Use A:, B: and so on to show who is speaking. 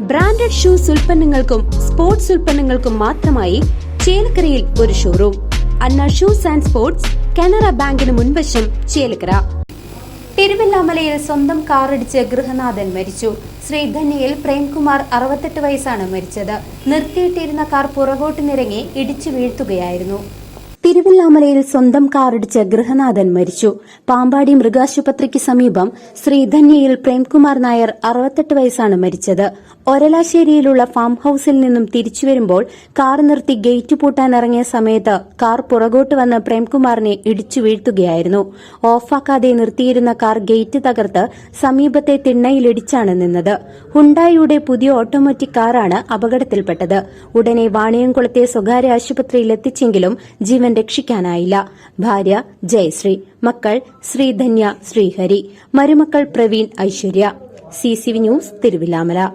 A: Branded shoes ഉൽപ്പന്നങ്ങൾക്കും sports ഉൽപ്പന്നങ്ങൾക്കും മാത്രമായി ചേലക്കരയിൽ ഒരു showroom Anna shoes and sports Canara ബാങ്കിന് മുൻവശം ചേലക്കര. തിരുവല്ലാമലയിൽ സ്വന്തം കാറിടിച്ച് ഗൃഹനാഥൻ മരിച്ചു. ശ്രീധന്യയിൽ പ്രേംകുമാർ അറുപത്തെട്ട് വയസ്സാണ് മരിച്ചത്. നിർത്തിയിട്ടിരുന്ന കാർ പുറകോട്ട് നിരങ്ങി ഇടിച്ചു വീഴ്ത്തുകയായിരുന്നു. തിരുവല്ലാമലയിൽ സ്വന്തം കാറിടിച്ച് ഗൃഹനാഥൻ മരിച്ചു. പാമ്പാടി മൃഗാശുപത്രിക്ക് സമീപം ശ്രീധന്യയിൽ പ്രേംകുമാർ നായർ അറുപത്തെട്ട് വയസ്സാണ് മരിച്ചത്. ഒരലാശ്ശേരിയിലുള്ള ഫാം ഹൌസിൽ നിന്നും തിരിച്ചുവരുമ്പോൾ കാർ നിർത്തി ഗേറ്റ് പൂട്ടാൻ ഇറങ്ങിയ സമയത്ത് കാർ പുറകോട്ട് വന്ന് പ്രേംകുമാറിനെ ഇടിച്ചു വീഴ്ത്തുകയായിരുന്നു. ഓഫാക്കാതെ നിർത്തിയിരുന്ന കാർ ഗേറ്റ് തകർത്ത് സമീപത്തെ തിണ്ണയിലിടിച്ചാണ് നിന്നത്. ഹുണ്ടായിയുടെ പുതിയ ഓട്ടോമാറ്റിക് കാറാണ് അപകടത്തിൽപ്പെട്ടത്. ഉടനെ വാണിയംകുളത്തെ സ്വകാര്യ ആശുപത്രിയിൽ എത്തിച്ചെങ്കിലും ജീവൻ രക്ഷിക്കാനായില്ല ഭാര്യ ജയശ്രീ മക്കൾ ശ്രീധന്യ ശ്രീഹരി മരുമക്കൾ Praveen Aishwarya. C C news Thiruvilwamala.